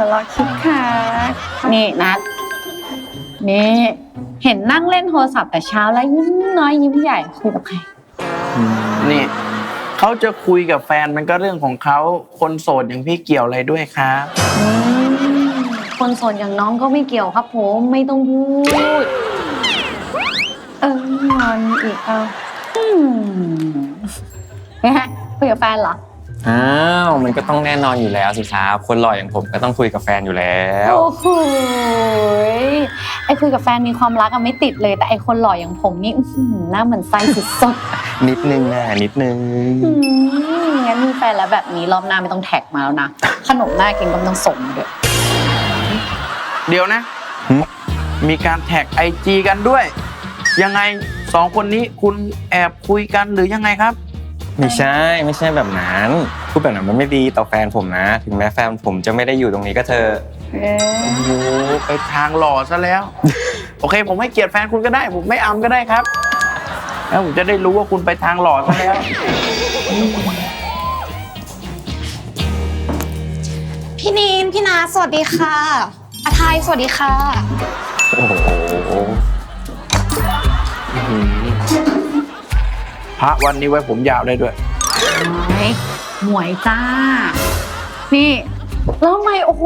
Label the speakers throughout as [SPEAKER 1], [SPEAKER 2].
[SPEAKER 1] ยิ้มใหญ่หัวเราะคิดค่ะนี่นัดนี่เห็นนั่งเล่นโทรศัพท์แต่เช้าแล้วยิ้มน้อยยิ้มใหญ่คุยกับใคร
[SPEAKER 2] นี่เขาจะคุยกับแฟนมันก็เรื่องของเขาคนโสดอย่างพี่เกี่ยวอะไรด้วยครับ
[SPEAKER 1] อืมคนโสดอย่างน้องก็ไม่เกี่ยวครับผมไม่ต้องพูด เอองอนอีกเอาอืมเนี่ยคุยกับแฟนเหรอ
[SPEAKER 3] อ้าวมันก็ต้องแน่นอนอยู่แล้วสิครับคนหล่ออย่างผมก็ต้องคุยกับแฟนอยู่แล้ว
[SPEAKER 1] โอ้โหยไอ้คุยกับแฟนมีความรักอะไม่ติดเลย แต่ไอ้คนหล่ออย่างผมนี่อื้อหือหน้าเหมือนไส้สุด
[SPEAKER 3] นิดนึงนะนิดนึง
[SPEAKER 1] ๆอืมงั้นมีแฟนแล้วแบบนี้รอบหน้าไม่ต้องแท็กมาแล้วนะ ขนมหน้ากินก็ไม่ต้องส่งมาด้วย
[SPEAKER 2] เดี๋ยวนะ
[SPEAKER 3] หึ
[SPEAKER 2] มีการแท็กไอจีกันด้วย ยังไงสองคนนี้คุณแอบคุยกันหรือยังไงครับ
[SPEAKER 3] ไม่ใช่ไม่ใช่แบบนั้น พูดแบบนั้นมันไม่ดีต่อแฟนผมนะ ถึงแม้แฟนผมจะไม่ได้อยู่ตรงนี้ก็เถอะ
[SPEAKER 1] เอ๊ะ
[SPEAKER 2] โอ้โหไปทางหล่อซะแล้ว โอเค ผมให้เกียรติแฟนคุณก็ได้ ผมไม่อำก็ได้ครับแล้วผมจะได้รู้ว่าคุณไปทางหล่อซะแล้ว
[SPEAKER 4] พี่นีนพี่นาสวัสดีค่ะอาทายสวัสดีค่ะ
[SPEAKER 3] โอ้โห
[SPEAKER 2] พระวันนี้ไว้ผมยาวได้ด้วย
[SPEAKER 1] หมวยหมวยจ้า นี่แล้วทำไมโอ้โห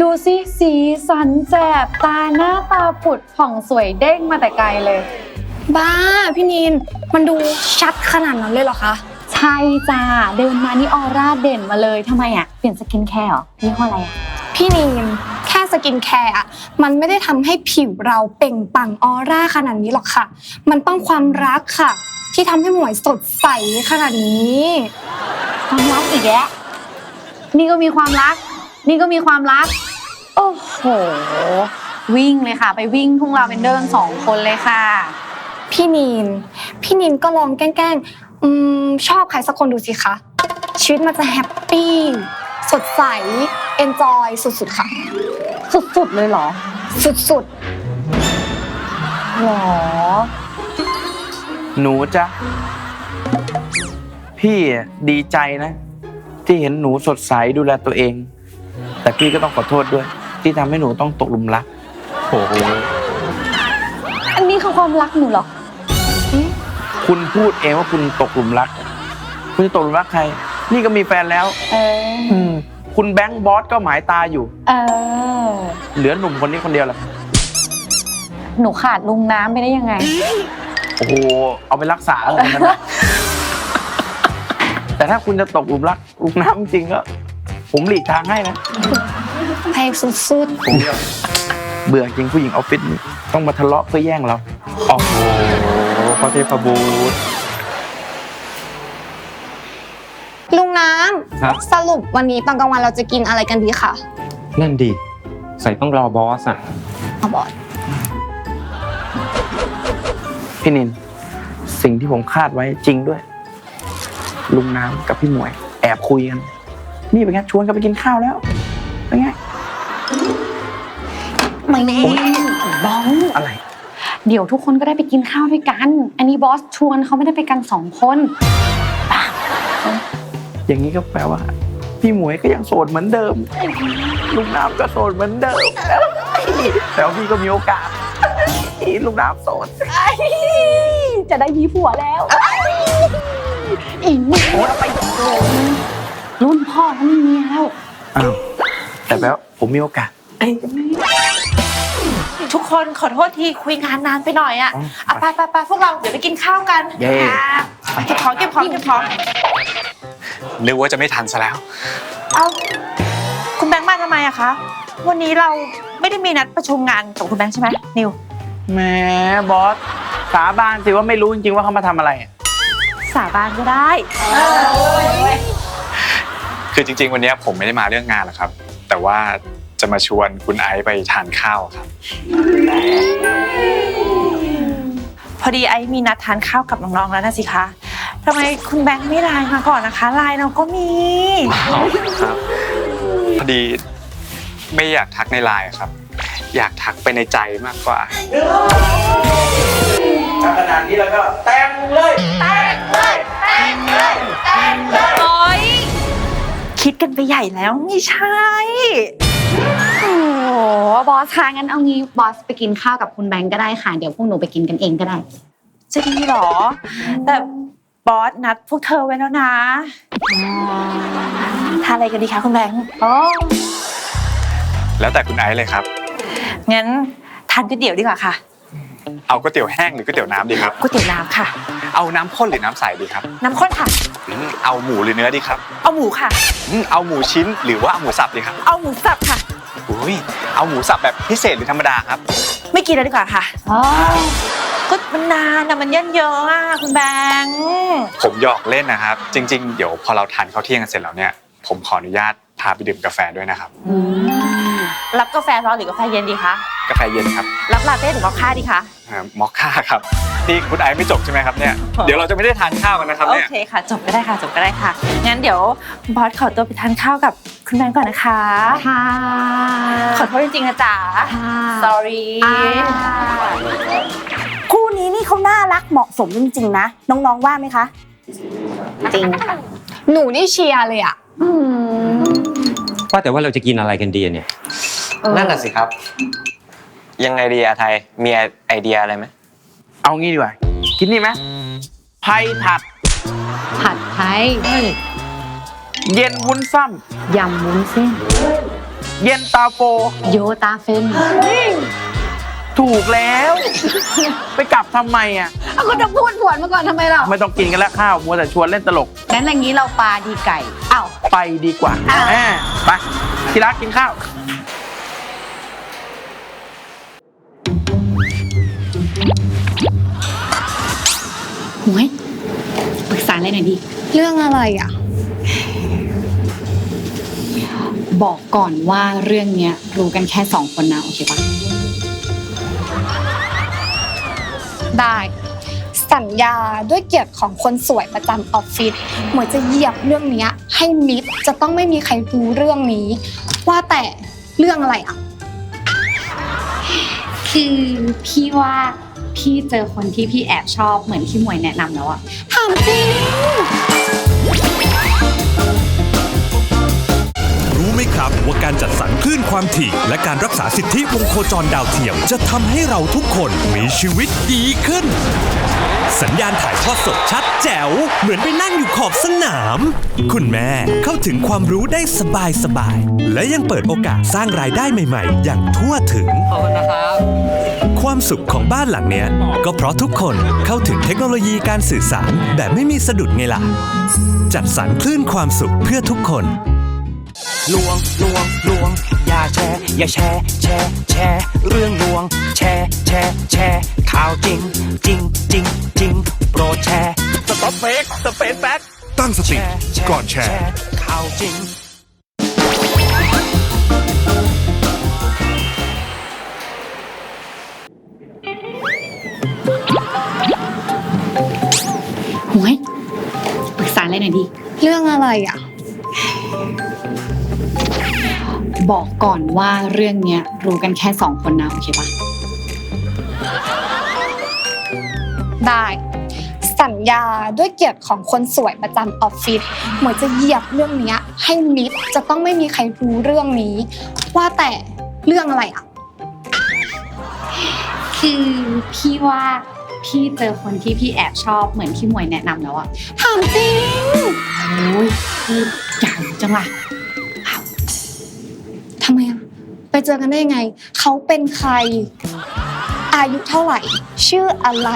[SPEAKER 1] ดูสิสีสันแสบตาหน้าตาผุดผ่องสวยเด้งมาแต่ไกลเลย
[SPEAKER 4] บ้าพี่นีนมันดูชัดขนาดนั้นเลยเหรอคะ
[SPEAKER 1] ใช่จ้าเดินมานี่ออร่าเด่นมาเลยทำไมอะ เปลี่ยนสกินแคร์เหรอยี่ห้ออะไรอะ
[SPEAKER 4] พี่นีนแค่ สกินแคร์อะมันไม่ได้ทำให้ผิวเราเปล่งปลั่งออร่าขนาดนี้หรอกค่ะ มันต้องความรักค่ะ ที่ทำให้หมวยสดใสขนาดนี้
[SPEAKER 1] ความรักอีกแล้วนี่ก็มีความรัก นี่ก็มีความรัก โอ้โห วิ่งเลยค่ะ ไปวิ่งทุ่งลาเวนเดอร์สองคนเลยค่ะ
[SPEAKER 4] พี่นีน พี่นีนก็ลองแกล้งๆอืมชอบใครสักคนดูสิคะ ชีวิตมันจะแฮปปี้ สดใส เอนจอยสุดๆค่ะ
[SPEAKER 1] สุดๆเลยเหรอ
[SPEAKER 4] สุด
[SPEAKER 1] หรอ
[SPEAKER 2] หนูจ๊ะ พี่ดีใจนะ ที่เห็นหนูสดใสดูแลตัวเอง แต่พี่ก็ต้องขอโทษด้วย ที่ทำให้หนูต้องตกหลุมรัก
[SPEAKER 3] โอ้โห
[SPEAKER 1] อันนี้คือความรักหนูเหรอ
[SPEAKER 2] คุณพูดเองว่าคุณตกหลุมรัก คุณจะตกหลุมรักใคร นี่ก็มีแฟนแล้ว
[SPEAKER 1] เออ
[SPEAKER 2] คุณแบงค์บอสก็หมายตาอยู่
[SPEAKER 1] เออ
[SPEAKER 2] เหลือหนุ่มคนนี้คนเดียวแหละ
[SPEAKER 1] หนูขาดลุงน้ำไปได้ยังไง
[SPEAKER 2] โอ้โห เอาไปรักษาเลยนะ แต่ถ้าคุณจะตกหลุมรักหลุมน้ำจริงๆก็ ผมหลีกทางให้นะ
[SPEAKER 4] ๆเพลงสุด
[SPEAKER 2] ผมเบื่อจริงผู้หญิงออฟฟิศนี่ต้องมาทะเลาะเพื่อแย่งเรา
[SPEAKER 3] โอ้โหพระเทพบูตร
[SPEAKER 4] ๆลุง น้
[SPEAKER 3] ครับำ
[SPEAKER 4] สรุปวันนี้ตอนกลางวันเราจะกินอะไรกันดีคะ
[SPEAKER 3] นั่นดี ใส่ต้องรอบอสอะ
[SPEAKER 4] เอาบอด
[SPEAKER 2] พี่นิน สิ่งที่ผมคาดไว้จริงด้วย ลุงน้ำกับพี่หมวย แอบคุยกัน นี่เป็นไงชวนกันไปกินข้าวแล้ว เป็นไง
[SPEAKER 1] ไม่แน่บ้อง
[SPEAKER 2] อะไร
[SPEAKER 1] เดี๋ยวทุกคนก็ได้ไปกินข้าวด้วยกัน อันนี้บอสชวนเขาไม่ได้ไปกันสองคน
[SPEAKER 2] อย่างนี้ก็แปลว่า พี่หมวยก็ยังโสดเหมือนเดิม ลุงน้ำก็โสดเหมือนเดิม แต่ว่าพี่ก็มีโอกาสลุงน้ำโสด
[SPEAKER 1] จะได้มีผัวแล้วอีกนิดไปรุ่นพ่อเขาไม่มีแล้ว
[SPEAKER 2] อ้าวแต่แปลว่าผมมีโอกาส
[SPEAKER 5] ทุกคนขอโทษทีคุยงานนานไปหน่อยอะ
[SPEAKER 2] อ๋อ
[SPEAKER 5] อะไปไปไปพวกเราเดี๋ยวไปกินข้าวกัน
[SPEAKER 2] เย้
[SPEAKER 5] อะเก็บของเก็บของเก็บของ
[SPEAKER 3] นึกว่าจะไม่ทันซะแล้ว
[SPEAKER 5] เอาคุณแบงค์มาทำไมอะคะ วันนี้เราไม่ได้มีนัดประชุมงานกับคุณแบงค์ใช่ไหมนิว
[SPEAKER 2] แหมบอสสาบานสิว่าไม่รู้จริงๆว่าเขามาทำอะไรอะ
[SPEAKER 5] สาบานก็ได้
[SPEAKER 6] คือจริง ๆ วันนี้ผมไม่ได้มาเรื่องงานหรอกครับ แต่ว่าจะมาชวนคุณไอซ์ไปทานข้าวครับ
[SPEAKER 5] พอดีไอ้มีนัดทานข้าวกับน้องๆแล้วนะสิคะ ทำไมคุณแบงค์ไม่ไลน์มาก่อนนะคะไลน์เราก็มี
[SPEAKER 6] ครับ พอดีไม่อยากทักในไลน์ครับ อยากทักไปในใจมากกว่า
[SPEAKER 2] ขนาดนี้แล้วก็แต่งเลย
[SPEAKER 5] โอ๊ยคิดกันไปใหญ่แล้วไม่ใช่
[SPEAKER 1] โอ้โหบอสคะงั้นเอางี้บอสไปกินข้าวกับคุณแบงก์ก็ได้ค่ะ เดี๋ยวพวกหนูไปกินกันเองก็ได้
[SPEAKER 5] จะดีเหรอ แต่ บอสนัดพวกเธอไว้แล้วนะ ทานอะไรกันดีคะคุณแบงค์
[SPEAKER 1] โอ้
[SPEAKER 6] แล้วแต่คุณไอซ์เลยครับ
[SPEAKER 5] งั้นทานก๋วยเตี๋ยวดีกว่าค่ะ
[SPEAKER 6] เอาก๋วยเตี๋ยวแห้งหรือก๋วยเตี๋ยวน้ำดีครับ
[SPEAKER 5] ก๋วยเตี๋ยวน้ำค่ะ
[SPEAKER 6] เอาน้ำข้นหรือน้ำใสดีครับ
[SPEAKER 5] น้ำข้นค่ะ
[SPEAKER 6] อืมเอาหมูหรือเนื้อดีครับ
[SPEAKER 5] เอาหมูค่ะ
[SPEAKER 6] อืมเอาหมูชิ้นหรือว่าเอาหมูสับดีครับ
[SPEAKER 5] เอาหมูสับค่ะ
[SPEAKER 6] อุ้ยเอาหมูสับแบบพิเศษหรือธรรมดาครับ
[SPEAKER 5] ไม่กินแล้วดีกว่าค่ะ
[SPEAKER 1] อ๋อ
[SPEAKER 5] ก็มันนานนะมันเย็นเยอะอะคุณแบงค์
[SPEAKER 6] ผมหยอกเล่นนะครับ จริง ๆ เดี๋ยวพอเราทานข้าวเที่ยงกันเสร็จแล้วเนี่ยผมขออนุญาตพาไปดื่มกาแฟด้วยนะครับ
[SPEAKER 5] รับกาแฟร้อนหรือกาแฟเย็นดีคะ
[SPEAKER 6] กาแฟเย็นครับ
[SPEAKER 5] รับลาเต้หรือมอคค่าดีคะ
[SPEAKER 6] เอ่อมอคค่าครับนี่คุณไอซ์ไม่จบใช่ไหมครับเนี่ย เดี๋ยวเราจะไม่ได้ทานข้าวกันนะครับ
[SPEAKER 5] โอ
[SPEAKER 6] เนี่ย
[SPEAKER 5] เคค่ะ จบก็ได้ค่ะ จบก็ได้ค่ะ งั้นเดี๋ยวบอสขอตัวไปทานข้าวกับ คุณแบงค์ก่อนนะคะ
[SPEAKER 1] ค่ะ
[SPEAKER 5] ขอโทษจริงๆนะจ๊ะ
[SPEAKER 1] ค่ะ
[SPEAKER 5] sorry
[SPEAKER 1] อ่า
[SPEAKER 7] คู่นี้นี่เขาน่ารักเหมาะสมจริงๆนะ น้องๆว่าไหมคะ
[SPEAKER 1] จริงค่ะ
[SPEAKER 4] หนูนี่เชียร์เลยอะ
[SPEAKER 1] อืม
[SPEAKER 8] ว่าแต่ว่าเราจะกินอะไรกันดีอะเนี่ย
[SPEAKER 1] เออ
[SPEAKER 3] นั่นน่ะสิครับ ยังไงดีอะไทย มีไอเดียอะไรไหม
[SPEAKER 2] เอางี้ดีกว่ากินนี่ไหมไผ่ผัด
[SPEAKER 1] ผัดไทย
[SPEAKER 2] เย็นวุ้นซ้
[SPEAKER 1] ยำวุ้นเส้นำ
[SPEAKER 2] เย็นตาโฟ
[SPEAKER 1] โยตาเฟน
[SPEAKER 2] ถูกแล้ว ไปกลับทำไมอะ
[SPEAKER 1] เอาก็จะพูดผวนมาก่อนทำไมเรา
[SPEAKER 2] ไม่ต้องกินกันแล้วข้าวมัวแต่ชวนเล่นตลก
[SPEAKER 1] งั้นอย่างนี้เราปลาดีไก่อ้าว
[SPEAKER 2] ไปดีกว่า
[SPEAKER 1] อะ
[SPEAKER 2] แม่ไปที่รักกินข้าว
[SPEAKER 1] หวยปรึกษาอะไรหน่อยดิ
[SPEAKER 4] เรื่องอะไรอะ
[SPEAKER 1] บอกก่อนว่าเรื่องเนี้ยรู้กันแค่สองคนนะโอเคปะ
[SPEAKER 4] ได้ สัญญาด้วยเกียรติของคนสวยประจำออฟฟิศหมวยจะเหยียบเรื่องเนี้ย ให้มิดจะต้องไม่มีใครรู้เรื่องนี้ ว่าแต่เรื่องอะไรอะ
[SPEAKER 1] คือพี่ว่าพี่เจอคนที่พี่แอบชอบเหมือนที่หมวยแนะนำแล้วอะ
[SPEAKER 4] ถามจริง
[SPEAKER 9] ไหมครับว่าการจัดสรรคลื่นความถี่ และการรักษาสิทธิวงโคจรดาวเทียม จะทำให้เราทุกคนมีชีวิตดีขึ้น สัญญาณถ่ายทอดสดชัดแจ๋ว เหมือนไปนั่งอยู่ขอบสนาม คุณแม่เข้าถึงความรู้ได้สบายสบายๆและยังเปิดโอกาสสร้างรายได้ใหม่ ๆ อย่างทั่วถึงความสุขของบ้านหลังเนี้ย ก็เพราะทุกคนเข้าถึงเทคโนโลยีการสื่อสารแบบไม่มีสะดุดไงล่ะ จัดสรรคลื่นความสุขเพื่อทุกคน
[SPEAKER 10] ลวงลวงลวง อย่าแชร์อย่าแชร์แชร์แชร์เรื่องลวง แชร์แชร์แชร์ข่าวจริง จริงจริงจริงโปรดแชร์
[SPEAKER 9] สต็อปเฟกสเปซแบ็กตั้งส
[SPEAKER 10] แช
[SPEAKER 9] ติ
[SPEAKER 10] ร์
[SPEAKER 9] ก่อนแชร์
[SPEAKER 10] ข่าวจริง
[SPEAKER 1] หวยปรึกษาอะไรหน่อยดิ
[SPEAKER 4] เรื่องอะไรอะ
[SPEAKER 1] บอกก่อนว่าเรื่องเนี้ยรู้กันแค่สองคนนะ โอเคปะ
[SPEAKER 4] ได้ สัญญาด้วยเกียรติของคนสวยประจำออฟฟิศหมวยจะเหยียบเรื่องเนี้ย ให้มิดจะต้องไม่มีใครรู้เรื่องนี้ ว่าแต่เรื่องอะไรอะ
[SPEAKER 1] คือพี่ว่าพี่เจอคนที่พี่แอบชอบเหมือนที่หมวยแนะนำแล้วอะ
[SPEAKER 4] ถามจริง
[SPEAKER 1] โอ้ยพี่อยากรู้จังล่ะ
[SPEAKER 4] ทำไมอะไปเจอกันได้ยังไง เขาเป็นใครออายุเท่าไหร่ ชื่ออะไร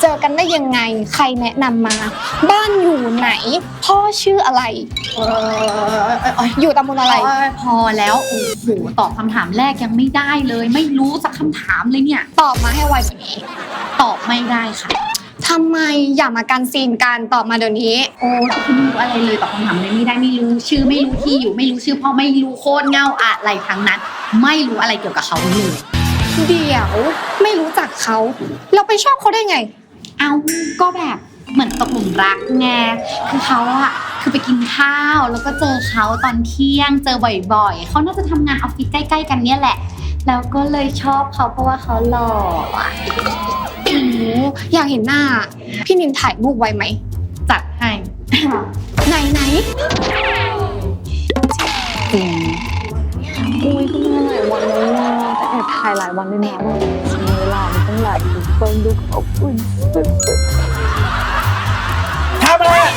[SPEAKER 4] เจอกันได้ยังไง ใครแนะนำมา บ้านอยู่ไหน พ่อชื่ออะไร
[SPEAKER 1] เออเออเออ
[SPEAKER 4] อยู่ตำบลอะไร
[SPEAKER 1] โยพอแล้วโอ้โหตอบคำถามแรกยังไม่ได้เลย ไม่รู้สักคำถามเลยเนี่ย
[SPEAKER 4] ตอบมาให้ไวกว่านี้
[SPEAKER 1] ตอบไม่ได้ค่ะ
[SPEAKER 4] ทำไมอย่ามากันซีนกันตอบมาเดี๋ยวนี้
[SPEAKER 1] โอ้คุณไม่รู้อะไรเลยตอบคำถามอะไรไม่ได้ไม่รู้ชื่อไม่รู้ที่อยู่ไม่รู้ชื่อพ่อไม่รู้โคตรเงาอะไรทั้งนั้น ไม่รู้อะไรเกี่ยวกับเขาเลย
[SPEAKER 4] เดี๋ยวไม่รู้จักเขา เราไปชอบเขาได้ไง
[SPEAKER 1] เอาก็แบบเหมือนตกหลุมรักไงคือเขาอะคือไปกินข้าวแล้วก็เจอเขาตอนเที่ยงเจอบ่อยๆเขาน่าจะทำงานออฟฟิศใกล้ ๆ กันเนี่ยแหละ แล้วก็เลยชอบเขาเพราะว่าเขาหล่ออะ
[SPEAKER 4] โอ้โห อยากเห็นหน้า พี่นินถ่ายรูปไว้ไหม
[SPEAKER 1] จัดให้
[SPEAKER 4] ไหนไหน
[SPEAKER 1] จริงอุ้ยก็มาหลายวันแล้วนะแต่แอบถ่ายหลายวันด้วยนะมันมีเวลามันต้องหลายวันเฟิร์นดูอบอุ่นสุด
[SPEAKER 2] ทำอะไรอะ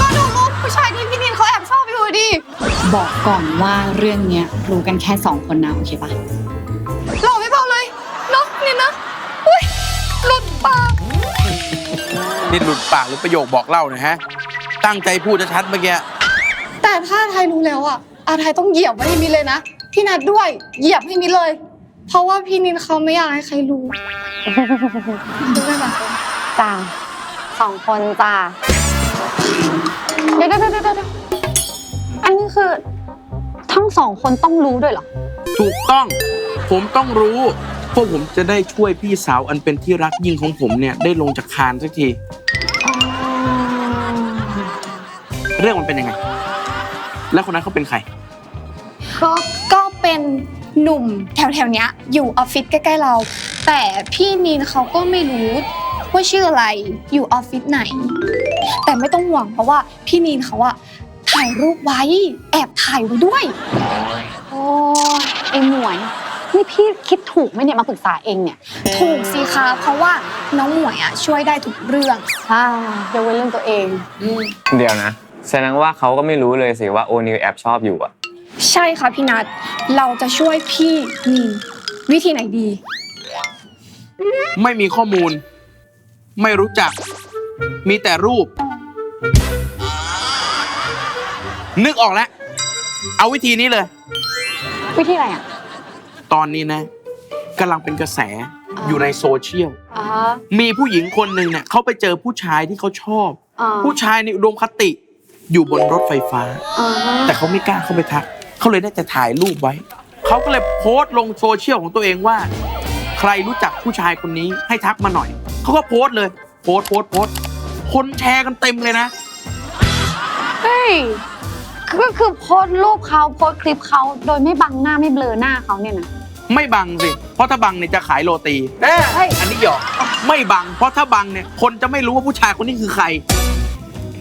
[SPEAKER 4] ก็ดูรูปผู้ชายที่พี่นินเขาแอบชอบอยู่ดิ
[SPEAKER 1] ๆบอกก่อนว่าเรื่องเนี้ยรู้กันแค่สองคนนะโอเคปะ
[SPEAKER 4] ปาก
[SPEAKER 2] นี่หลุดปากหรือประโยคบอกเล่านะฮะ ตั้งใจพูดชัดๆเมื่อกี้
[SPEAKER 4] แต่ถ้าไทยรู้แล้วอะอาไทยต้องเหยียบไว้ให้มินเลยนะ พี่นัดด้วยเหยียบให้มินเลย เพราะว่าพี่นินเขาไม่อยากให้ใครรู้รู้ได้ปะ
[SPEAKER 1] จ้าสองคนจ้าเดี๋ยวเดี๋ยวเดี๋ยวเดี๋ยวอันนี้คือ ทั้งสองคนต้องรู้ด้วยเหรอ
[SPEAKER 2] ถูกต้อง ผมต้องรู้ พวกผมจะได้ช่วยพี่สาวอันเป็นที่รักยิ่งของผมเนี่ยได้ลงจากคานสักที เรื่องมันเป็นยังไง แล้วคนนั้นเขาเป็นใคร
[SPEAKER 4] ก็ก็เป็นหนุ่มแถวๆเนี้ย อยู่ออฟฟิศใกล้ๆเรา แต่พี่นินเขาก็ไม่รู้ว่าชื่ออะไรอยู่ออฟฟิศไหน แต่ไม่ต้องห่วงเพราะว่าพี่นินเขาอะถ่ายรูปไว้ แอบถ่ายไว้ด้วย
[SPEAKER 1] โอ้ยไอ้หมวย นี่พี่คิดถูกไหมเนี่ยมาปรึกษาเองเนี่ย
[SPEAKER 4] ถูกสิคะเพราะว่าน้องหมวยอะช่วยได้ทุกเรื่อง
[SPEAKER 1] อ่ายกเว้นเรื่องตัวเอง
[SPEAKER 3] เดี๋ยวนะ แสดงว่าเขาก็ไม่รู้เลยสิว่าโอนิวแอบชอบอยู่อะ
[SPEAKER 4] ใช่ค่ะพี่นัทเราจะช่วยพี่นินวิธีไหนดี
[SPEAKER 2] ไม่มีข้อมูล ไม่รู้จัก มีแต่รูป นึกออกแล้ว เอาวิธีนี้เลย
[SPEAKER 1] วิธีอะไรอะ
[SPEAKER 2] ตอนนี้นะกำลังเป็นกระแสอยู่ในโซเชียล
[SPEAKER 1] อ๋อ
[SPEAKER 2] มีผู้หญิงคนหนึ่งเนี่ยเขาไปเจอผู้ชายที่เขาชอบ
[SPEAKER 1] อ๋อ
[SPEAKER 2] ผู้ชายในอุดมคติ อยู่บนรถไฟฟ้า
[SPEAKER 1] อ๋อ
[SPEAKER 2] แต่เขาไม่กล้าเข้าไปทัก เขาเลยได้แต่ถ่ายรูปไว้ เขาก็เลยโพสต์ลงโซเชียลของตัวเองว่า ใครรู้จักผู้ชายคนนี้ให้ทักมาหน่อย เขาก็โพสต์เลย โพสต์โพสต์โพสต์คนแชร์กันเต็มเลยนะ
[SPEAKER 1] เฮ้ย ก็คือโพสต์รูปเขาโพสต์คลิปเขาโดยไม่บังหน้าไม่เบลอหน้าเขาเนี่ยนะ
[SPEAKER 2] ไม่บังสิ เพราะถ้าบังเนี่ยจะขายโรตีเอ้ย
[SPEAKER 1] เฮ้ย
[SPEAKER 2] อันนี้หยอกไม่บัง เพราะถ้าบังเนี่ยคนจะไม่รู้ว่าผู้ชายคนนี้คือใคร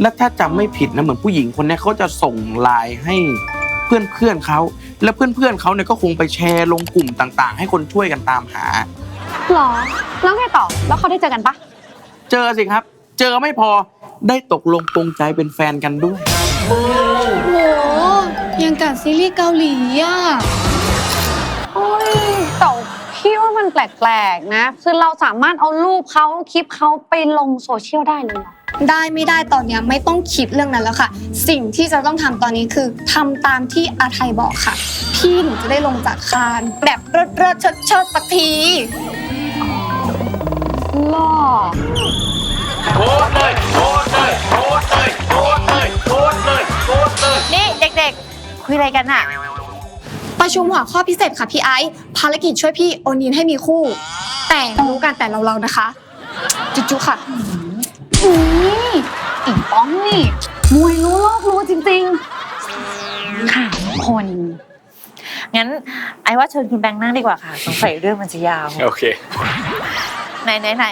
[SPEAKER 2] และถ้าจำไม่ผิดนะเหมือนผู้หญิงคนเนี้ยเขาจะส่งไลน์ให้เพื่อนเพื่อนๆเขาแล้วเพื่อนเพื่อนๆเขาเนี่ยก็คงไปแชร์ลงกลุ่มต่าง ๆ ให้คนช่วยกันตามหา
[SPEAKER 1] หรอ แล้วไงต่อ แล้วเขาได้เจอกันปะ
[SPEAKER 2] เจอสิครับ เจอไม่พอได้ตกลงปรงใจเป็นแฟนกันด้วย
[SPEAKER 4] โอ้โหยังกับซีรีส์เกาหลีอะ
[SPEAKER 1] โอ้ยแต่พี่ว่ามันแปลกๆนะ คือเราสามารถเอารูปเขาคลิปเขาไปลงโซเชียลได้เลยเหรอ
[SPEAKER 4] ได้ไม่ได้ตอนเนี้ยไม่ต้องคิดเรื่องนั้นแล้วค่ะ สิ่งที่จะต้องทำตอนนี้คือทำตามที่อาไทยบอกค่ะ พี่หนูจะได้ลงจากคาน แบบเริดเริดๆเชิดเชิดๆสักที
[SPEAKER 1] หล่อ
[SPEAKER 5] นี่ อะไรกันอะ
[SPEAKER 4] ประชุมหัวข้อพิเศษค่ะพี่ไอซ์ภารกิจช่วยพี่โอนินให้มีคู่ แต่รู้กันแต่เราๆนะคะ จุ๊ๆค่ะ
[SPEAKER 1] อุ้ยอีป้องนี่มวยรู้โลกรู้จริงๆ ค่ะคน
[SPEAKER 5] งั้นไอ้ว่าเชิญคุณแบงค์นั่งดีกว่าค่ะสงสัยเรื่องมันจะยาว
[SPEAKER 6] โอเค
[SPEAKER 5] ไหนไหนไหน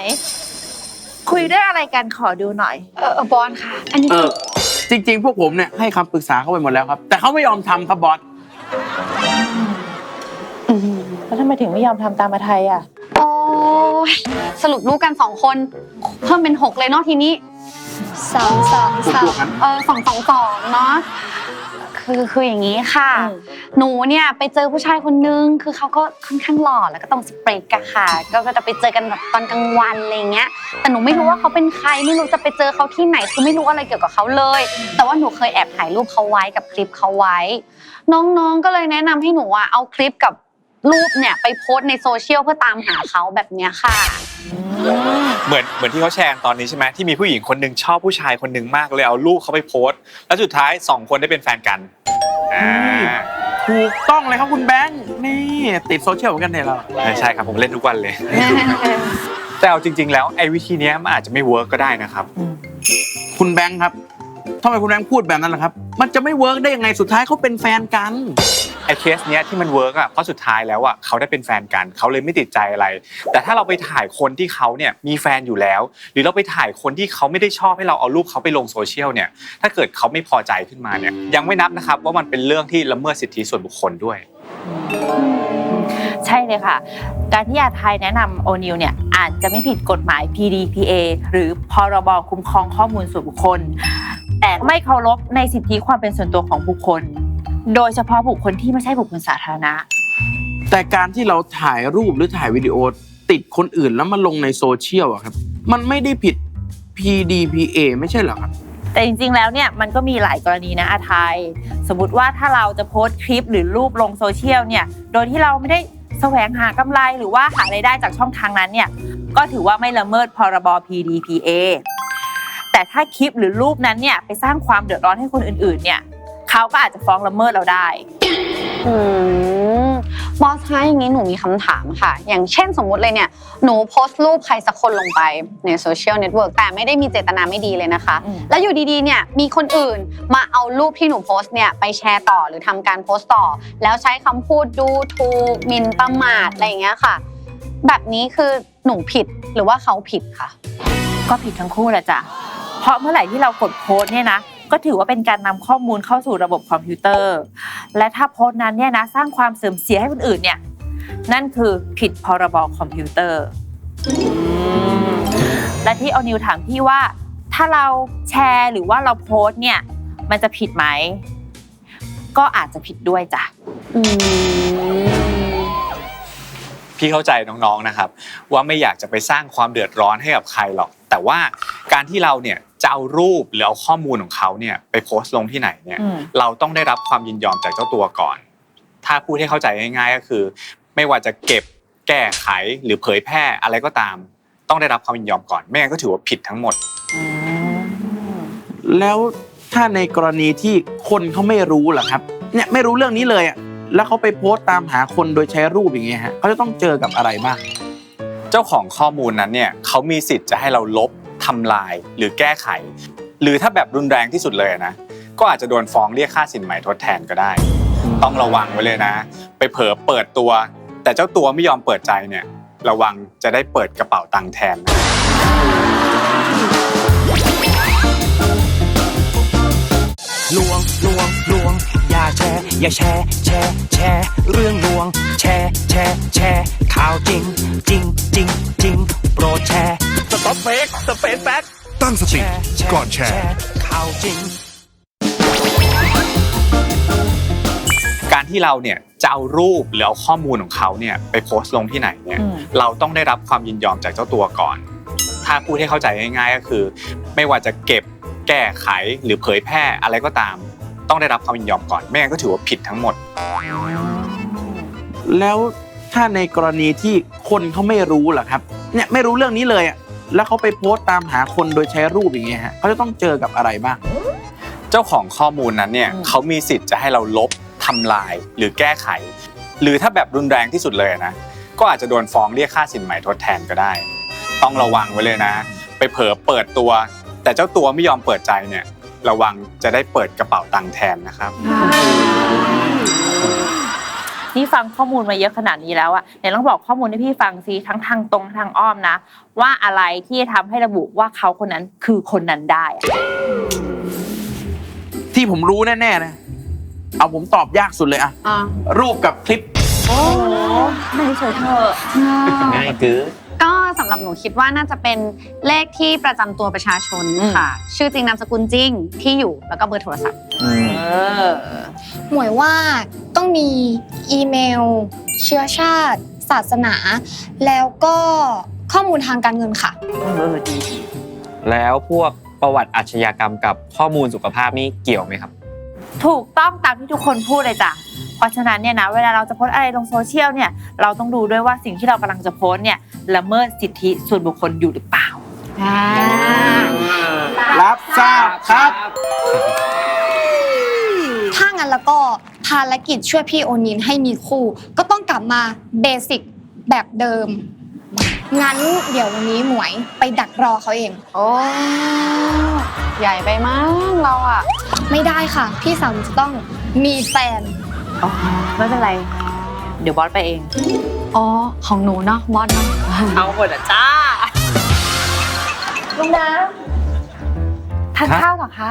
[SPEAKER 5] คุยเรื่องอะไรกันขอดูหน่อย
[SPEAKER 1] เออเออบอลค่ะ อันนี้
[SPEAKER 2] เออ จริง ๆ พวกผมเนี่ยให้คำปรึกษาเขาไปหมดแล้วครับ แต่เขาไม่ยอมทำครับบอส
[SPEAKER 5] แล้วทำไมถึงไม่ยอมทำตามมาไทยอะ
[SPEAKER 1] โอ้ยสรุปรู้กันสองคน เพิ่มเป็นหกเลยเนาะทีนี้
[SPEAKER 4] สามสามสาม
[SPEAKER 1] เออสองสองสองเนาะ คคือคืออย่างนี้ค่ะ หนูเนี่ยไปเจอผู้ชายคนนึง คือเขาก็ค่อนข้างหล่อแล้วก็ต้องสเปรกอะค่ะก็ก็จะไปเจอกันแบบตอนกลางวันอะไรเงี้ย แต่หนูไม่รู้ว่าเขาเป็นใคร ไม่รู้จะไปเจอเขาที่ไหน คือไม่รู้อะไรเกี่ยวกับเขาเลย แต่ว่าหนูเคยแอบถ่ายรูปเขาไว้กับคลิปเขาไว้ น้องๆก็เลยแนะนำให้หนูอะเอาคลิปกับ รูปเนี่ยไปโพสต์ในโซเชียลเพื่อตามหาเขาแบบเนี้ยค่ะ
[SPEAKER 6] เหมือนเหมือนที่เขาแชร์กันตอนนี้ใช่ไหมที่มีผู้หญิงคนหนึ่งชอบผู้ชายคนหนึ่งมากเลยเอารูปเขาไปโพสต์แล้วสุดท้ายสองคนได้เป็นแฟนกันอ่า
[SPEAKER 2] ถูกต้องเลยครับคุณแบงค์นี่ติดโซเชียลเหมือนกันเนี่ยเรา
[SPEAKER 6] ไม่ใช่ครับผมเล่นทุกวันเลย แต่เอาจริง ๆ แล้วไอ้วิธีเนี้ยมันอาจจะไม่เวิร์กก็ได้นะครับ
[SPEAKER 2] คุณแบงค์ครับ ทำไมคุณแบงค์พูดแบบนั้นล่ะครับ มันจะไม่เวิร์กได้ยังไงสุดท้ายเขาเป็นแฟนกัน
[SPEAKER 6] ไอ้เคสเนี้ยที่มันเวิร์กอะเพราะสุดท้ายแล้วอะเขาได้เป็นแฟนกันเขาเลยไม่ติดใจอะไร แต่ถ้าเราไปถ่ายคนที่เขาเนี่ยมีแฟนอยู่แล้ว หรือเราไปถ่ายคนที่เขาไม่ได้ชอบให้เราเอารูปเขาไปลงโซเชียลเนี่ยถ้าเกิดเขาไม่พอใจขึ้นมาเนี่ยยังไม่นับนะครับว่ามันเป็นเรื่องที่ละเมิดสิทธิส่วนบุคคลด้วย
[SPEAKER 5] ใช่เลยค่ะ การที่อาไทยแนะนำโอนิวเนี่ยอาจจะไม่ผิดกฎหมาย PDPA หรือพรบคุ้มครองข้อมูลส่วนบุคคล แต่ไม่เคารพในสิทธิความเป็นส่วนตัวของบุคคล โดยเฉพาะบุคคลที่ไม่ใช่บุคคลสาธารณะ
[SPEAKER 2] แต่การที่เราถ่ายรูปหรือถ่ายวิดีโอติดคนอื่นแล้วมาลงในโซเชียลอะครับ มันไม่ได้ผิด PDPA ไม่ใช่เหรอครับ
[SPEAKER 5] แต่จริงๆ แล้วเนี่ยมันก็มีหลายกรณีนะอาไทยสมมติว่าถ้าเราจะโพสต์คลิปหรือรูปลงโซเชียลเนี่ย โดยที่เราไม่ได้แสวงหากำไรหรือว่าหารายได้จากช่องทางนั้นเนี่ย ก็ถือว่าไม่ละเมิดพรบ PDPA แต่ถ้าคลิปหรือรูปนั้นเนี่ยไปสร้างความเดือดร้อนให้คนอื่นๆ เนี่ยเขาก็อาจจะฟ้องละเมิดเราได้
[SPEAKER 1] อืมบอสคะอย่างนี้หนูมีคำถามค่ะ อย่างเช่นสมมุติเลยเนี่ยหนูโพสต์รูปใครสักคนลงไปในโซเชียลเน็ตเวิร์กแต่ไม่ได้มีเจตนาไม่ดีเลยนะคะ
[SPEAKER 5] อืม
[SPEAKER 1] แล้วอยู่ดีๆเนี่ยมีคนอื่นมาเอารูปที่หนูโพสต์เนี่ยไปแชร์ต่อหรือทำการโพสต์ต่อ แล้วใช้คำพูดดูถูกหมินประมาทอะไรอย่างเงี้ยค่ะ แบบนี้คือหนูผิดหรือว่าเขาผิดค่ะ
[SPEAKER 5] ก็ผิดทั้งคู่แหละจ้ะเพ ราะเมื่อไหร่ที่เรากดโพสต์เนี่ยนะก็ถือว่าเป็นการนำข้อมูลเข้าสู่ระบบคอมพิวเตอร์ และถ้าโพสต์นั้นเนี่ยนะสร้างความเสื่อมเสียให้คนอื่นเนี่ยนั่นคือผิดพรบคอมพิวเตอร์ และที่เอานิวถามพี่ว่าถ้าเราแชร์หรือว่าเราโพสต์เนี่ยมันจะผิดไหม ก็อาจจะผิดด้วยจ้ะ
[SPEAKER 1] อืม
[SPEAKER 6] พี่เข้าใจน้องๆนะครับ ว่าไม่อยากจะไปสร้างความเดือดร้อนให้กับใครหรอก แต่ว่าการที่เราเนี่ย จะเอารูปหรือเอาข้อมูลของเขาเนี่ยไปโพสต์ลงที่ไหนเนี่ย
[SPEAKER 5] อืม
[SPEAKER 6] เราต้องได้รับความยินยอมจากเจ้าตัวก่อน ถ้าพูดให้เข้าใจง่าย ๆ ก็คือ ไม่ว่าจะเก็บแก้ไขหรือเผยแพร่อะไรก็ตาม ต้องได้รับความยินยอมก่อนไม่งั้นก็ถือว่าผิดทั้งหมด
[SPEAKER 2] แล้วถ้าในกรณีที่คนเขาไม่รู้ล่ะครับ เนี่ยไม่รู้เรื่องนี้เลยอะแล้วเขาไปโพสต์ตามหาคนโดยใช้รูปอย่างเงี้ยฮะเขาจะต้องเจอกับอะไรบ้าง
[SPEAKER 6] เจ้าของข้อมูลนั้นเนี่ยเขามีสิทธิ์จะให้เราลบ ทำลายหรือแก้ไข หรือถ้าแบบรุนแรงที่สุดเลยนะ ก็อาจจะโดนฟ้องเรียกค่าสินไหม่ทดแทนก็ได้ ต้องระวังไว้เลยนะ ไปเผลอเปิดตัว แต่เจ้าตัวไม่ยอมเปิดใจเนี่ย ระวังจะได้เปิดกระเป๋าตังค์แทนนะ
[SPEAKER 10] ลวงลวงลวง อย่าแชร์อย่าแชร์แชร์แชร์เรื่องลวง แชร์แชร์แชร์ข่าวจริง จริงจริงจริง โปรดแชร์
[SPEAKER 9] สต็อปเฟกสเปซแบ็กตั้งส
[SPEAKER 10] แช
[SPEAKER 9] ติ
[SPEAKER 10] ร์แชร์
[SPEAKER 9] ก่อนแชร์
[SPEAKER 10] ข่าวจริง
[SPEAKER 6] การที่เราเนี่ยจะเอารูปหรือเอาข้อมูลของเขาเนี่ยไปโพสต์ลงที่ไหนเนี่ย
[SPEAKER 5] อืม
[SPEAKER 6] เราต้องได้รับความยินยอมจากเจ้าตัวก่อน ถ้าพูดให้เข้าใจง่ายๆก็คือ ไม่ว่าจะเก็บแก้ไขหรือเผยแพร่อะไรก็ตาม ต้องได้รับความยินยอมก่อนไม่งั้นก็ถือว่าผิดทั้งหมด
[SPEAKER 2] แล้วถ้าในกรณีที่คนเขาไม่รู้ล่ะครับ เนี่ยไม่รู้เรื่องนี้เลยอะแล้วเขาไปโพสต์ตามหาคนโดยใช้รูปอย่างเงี้ยฮะเขาจะต้องเจอกับอะไรบ้าง
[SPEAKER 6] เจ้าของข้อมูลนั้นเนี่ย
[SPEAKER 5] อืม
[SPEAKER 6] เขามีสิทธิ์จะให้เราลบทำลายหรือแก้ไข หรือถ้าแบบรุนแรงที่สุดเลยนะ ก็อาจจะโดนฟ้องเรียกค่าสินไหมทดแทนก็ได้ ต้องระวังไว้เลยนะ ไปเผลอเปิดตัว แต่เจ้าตัวไม่ยอมเปิดใจเนี่ย ระวังจะได้เปิดกระเป๋าตังค์แทนนะครับ
[SPEAKER 5] นี่ฟังข้อมูลมาเยอะขนาดนี้แล้วอะไหนลองบอกข้อมูลให้พี่ฟังซิทั้งทางตรงทางอ้อมนะ ว่าอะไรที่ทำให้ระบุว่าเขาคนนั้นคือคนนั้นได้อะ
[SPEAKER 2] ที่ผมรู้แน่ๆนะเอาผมตอบยากสุดเลยอะ
[SPEAKER 1] อ่า
[SPEAKER 2] รูปกับคลิป
[SPEAKER 5] โอ้ ไม่เฉยเถอะ
[SPEAKER 8] ง่ายเกิน
[SPEAKER 1] ก็สำำหรับหนูคิดว่าน่าจะเป็นเลขที่ประจำตัวประชาชนค่ะ ชื่อจริงนามสกุลจริงที่อยู่แล้วก็เบอร์โทรศัพท์
[SPEAKER 5] เออ
[SPEAKER 4] หมวยว่าต้องมีอีเมล เชื้อชาติ ศาสนา แล้วก็ข้อมูลทางการเงินค่ะ
[SPEAKER 5] เออดีดี
[SPEAKER 3] แล้วพวกประวัติอาชญากรรมกับข้อมูลสุขภาพนี่เกี่ยวไหมครับ
[SPEAKER 5] ถูกต้องตามที่ทุกคนพูดเลยจ้ะ เพราะฉะนั้นเนี่ยนะเวลาเราจะโพสต์อะไรลงโซเชียลเนี่ยเราต้องดูด้วยว่าสิ่งที่เรากำลังจะโพสต์เนี่ยละเมิดสิทธิส่วนบุคคลอยู่หรือเปล่า
[SPEAKER 2] รับทราบครับ
[SPEAKER 4] ถ้างั้นแล้วก็ภารกิจช่วยพี่โอนินให้มีคู่ ก็ต้องกลับมาเบสิกแบบเดิม งั้นเดี๋ยววันนี้หมวยไปดักรอเขาเอง
[SPEAKER 1] โอ้ใหญ่ไปมั้งเราอะ
[SPEAKER 4] ไม่ได้ค่ะ พี่สาวหนูจะต้องมีแฟน
[SPEAKER 5] อ๋อไม่เป็นไร เดี๋ยวบอสไปเอง
[SPEAKER 1] อ๋อ ของหนูเนาะบอสเนาะ
[SPEAKER 5] เอาหมดอะจ้า
[SPEAKER 4] ลุงน้
[SPEAKER 5] ทานข้าวเหรอคะ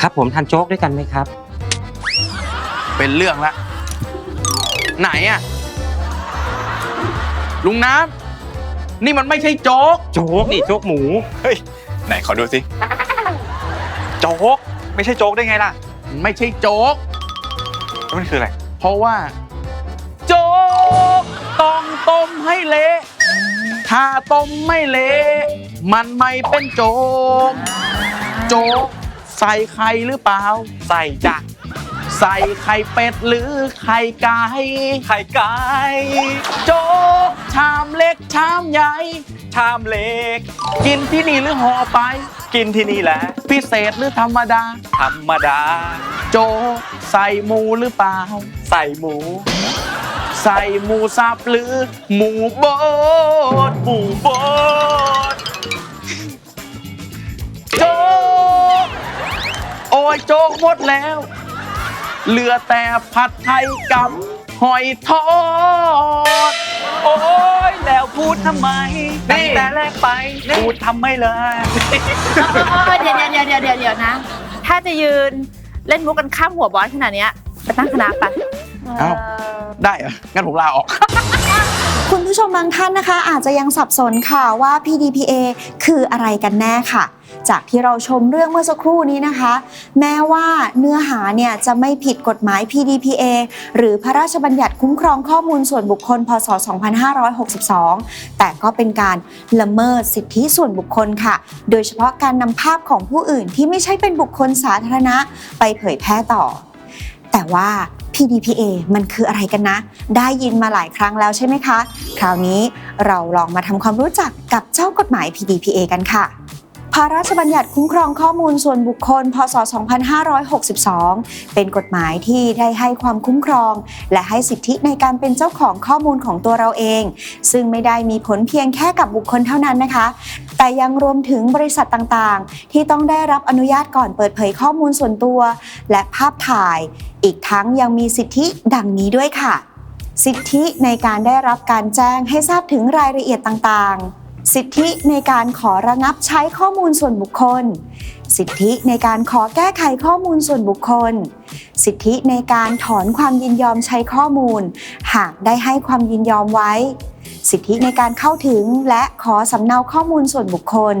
[SPEAKER 8] ครับผมทานโจ๊กด้วยกันไหมครับ
[SPEAKER 2] เป็นเรื่องละ ไหนอะลุงน้ำ นี่มันไม่ใช่โจ๊ก
[SPEAKER 8] โจ๊กนี่โจ๊กหมู
[SPEAKER 6] เฮ้ย ไหนขอดูสิ โจ๊ก ไม่ใช่โจ๊กได้ไงล่ะ
[SPEAKER 2] มันไม่ใช่โจ๊ก
[SPEAKER 6] แล้วมันคืออะไร
[SPEAKER 2] เพราะว่า โจ๊กต้องต้มให้เละถ้าต้มไม่เละมันไม่เป็นโจ๊ก โจ๊ก ใส่ไข่หรือเปล่า
[SPEAKER 6] ใส่จ้ะ
[SPEAKER 2] ใส่ไข่เป็ดหรือไข่ไก่
[SPEAKER 6] ไข่ไก่
[SPEAKER 2] โจ๊กชามเล็กชามใหญ่
[SPEAKER 6] ชามเล็ก
[SPEAKER 2] กินที่นี่หรือห่อไป
[SPEAKER 6] กินที่นี่แหละ
[SPEAKER 2] พิเศษหรือธรรมดา
[SPEAKER 6] ธรรมดา
[SPEAKER 2] โจ๊กใส่หมูหรือเปล่า
[SPEAKER 6] ใส่หมู
[SPEAKER 2] ใส่หมูสับหรือ หมูบด
[SPEAKER 6] หมูบด
[SPEAKER 2] โจ๊กโอ้ยโจ๊กหมดแล้ว เหลือแต่ผัดไทยกับหอยทอด
[SPEAKER 6] โอ้ยแล้วพูดทำไม
[SPEAKER 2] นี่
[SPEAKER 6] ตั้งแต่แรกไปพูดทำไมเลย
[SPEAKER 5] เออเดี๋ยวเดี๋ยวเดี๋ยวเดี๋ยวเดี๋ยวนะ ถ้าจะยืนเล่นมุกกันข้ามหัวบอสขนาดเนี้ยไปตั้งคณะไป
[SPEAKER 2] เอ้า ได้เหรอ งั้นผมลาออก
[SPEAKER 7] คุณผู้ชมบางท่านนะคะ อาจจะยังสับสนค่ะว่า PDPA คืออะไรกันแน่ค่ะ จากที่เราชมเรื่องเมื่อสักครู่นี้นะคะ แม้ว่าเนื้อหาเนี่ยจะไม่ผิดกฎหมาย PDPA หรือพระราชบัญญัติคุ้มครองข้อมูลส่วนบุคคล พศ 2562 แต่ก็เป็นการละเมิดสิทธิส่วนบุคคลค่ะ โดยเฉพาะการนำภาพของผู้อื่นที่ไม่ใช่เป็นบุคคลสาธารณะ ไปเผยแพร่ต่อ แต่ว่า PDPA มันคืออะไรกันนะ ได้ยินมาหลายครั้งแล้วใช่ไหมคะ คราวนี้เราลองมาทำความรู้จักกับเจ้ากฎหมาย PDPA กันค่ะ ระราชบัญญัติคุ้มครองข้อมูลส่วนบุคคล พศ 2562 เป็นกฎหมายที่ได้ให้ความคุ้มครอง และให้สิทธิในการเป็นเจ้าของข้อมูลของตัวเราเอง ซึ่งไม่ได้มีผลเพียงแค่กับบุคคลเท่านั้นนะคะ แต่ยังรวมถึงบริษัทต่างๆ ที่ต้องได้รับอนุญาตก่อนเปิดเผยข้อมูลส่วนตัว และภาพถ่าย อีกทั้งยังมีสิทธิดังนี้ด้วยค่ะ สิทธิในการได้รับการแจ้งให้ทราบถึงรายละเอียดต่างๆ สิทธิในการขอระงับใช้ข้อมูลส่วนบุคคล สิทธิในการขอแก้ไขข้อมูลส่วนบุคคล สิทธิในการถอนความยินยอมใช้ข้อมูล หากได้ให้ความยินยอมไว้ สิทธิในการเข้าถึงและขอสำเนาข้อมูลส่วนบุคคล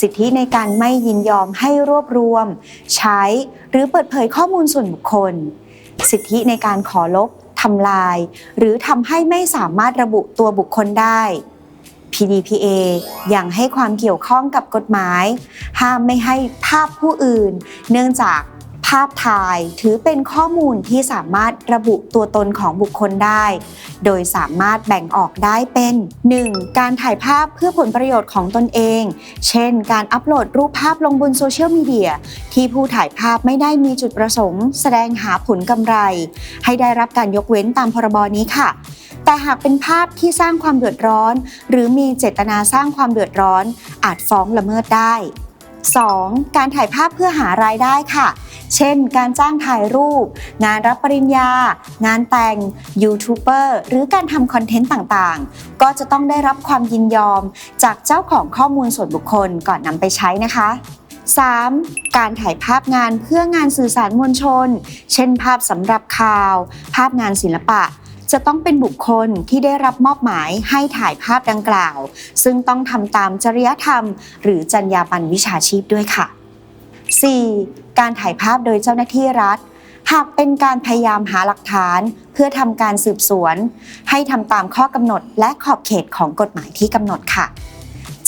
[SPEAKER 7] สิทธิในการไม่ยินยอมให้รวบรวม ใช้ หรือเปิดเผยข้อมูลส่วนบุคคล สิทธิในการขอลบทำลาย หรือทำให้ไม่สามารถระบุตัวบุคคลได้ PDPA ยังให้ความเกี่ยวข้องกับกฎหมาย ห้ามไม่ให้ภาพผู้อื่น เนื่องจากาพถ่ายถือเป็นข้อมูลที่สามารถระบุตัวตนของบุคคลได้ โดยสามารถแบ่งออกได้เป็น 1. การถ่ายภาพเพื่อผลประโยชน์ของตนเอง เช่น การอัปโหลดรูปภาพลงบนโซเชียลมีเดียที่ผู้ถ่ายภาพไม่ได้มีจุดประสงค์ แสดงหาผลกำไร ให้ได้รับการยกเว้นตามพรบนี้ค่ะแต่หากเป็นภาพที่สร้างความเดือดร้อน หรือมีเจตนาสร้างความเดือดร้อน อาจฟ้องละเมิดได้ 2. การถ่ายภาพเพื่อหารายได้ค่ะ เช่น การจ้างถ่ายรูป งานรับปริญญา งานแต่ง ยูทูบเบอร์ หรือการทำคอนเทนต์ต่างๆ ก็จะต้องได้รับความยินยอม จากเจ้าของข้อมูลส่วนบุคคลก่อนนำไปใช้นะคะ 3. การถ่ายภาพงานเพื่องานสื่อสารมวลชน เช่น ภาพสำหรับข่าว ภาพงานศิลปะ จะต้องเป็นบุคคลที่ได้รับมอบหมายให้ถ่ายภาพดังกล่าว ซึ่งต้องทำตามจริยธรรม หรือจรรยาบรรณวิชาชีพด้วยค่ะ 4. การถ่ายภาพโดยเจ้าหน้าที่รัฐ หากเป็นการพยายามหาหลักฐาน เพื่อทำการสืบสวน ให้ทำตามข้อกำหนดและขอบเขตของกฎหมายที่กำหนดค่ะ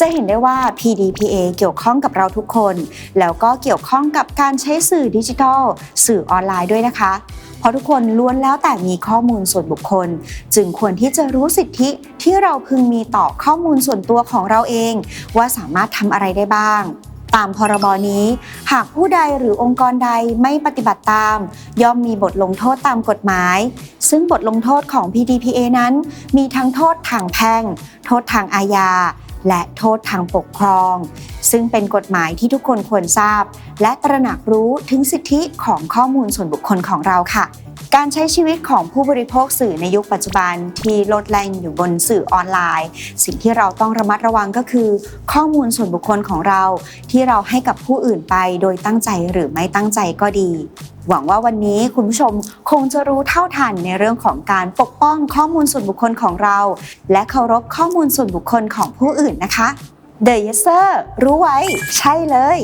[SPEAKER 7] จะเห็นได้ว่า PDPA เกี่ยวข้องกับเราทุกคน แล้วก็เกี่ยวข้องกับการใช้สื่อดิจิทัล สื่อออนไลน์ด้วยนะคะ เพราะทุกคนล้วนแล้วแต่มีข้อมูลส่วนบุคคล จึงควรที่จะรู้สิทธิที่เราพึงมีต่อข้อมูลส่วนตัวของเราเอง ว่าสามารถทำอะไรได้บ้างตามพรบนี้ หากผู้ใดหรือองค์กรใดไม่ปฏิบัติตาม ย่อมมีบทลงโทษตามกฎหมาย ซึ่งบทลงโทษของ PDPA นั้น มีทั้งโทษทางแพ่ง โทษทางอาญา และโทษทางปกครอง ซึ่งเป็นกฎหมายที่ทุกคนควรทราบ และตระหนักรู้ถึงสิทธิของข้อมูลส่วนบุคคลของเราค่ะการใช้ชีวิตของผู้บริโภคสื่อในยุคปัจจุบันที่ลดแล่นอยู่บนสื่อออนไลน์ สิ่งที่เราต้องระมัดระวังก็คือ ข้อมูลส่วนบุคคลของเรา ที่เราให้กับผู้อื่นไปโดยตั้งใจหรือไม่ตั้งใจก็ดี หวังว่าวันนี้คุณผู้ชมคงจะรู้เท่าทันในเรื่องของการปกป้องข้อมูลส่วนบุคคลของเรา และเคารพข้อมูลส่วนบุคคลของผู้อื่นนะคะ The User รู้ไว้ ใช่เลย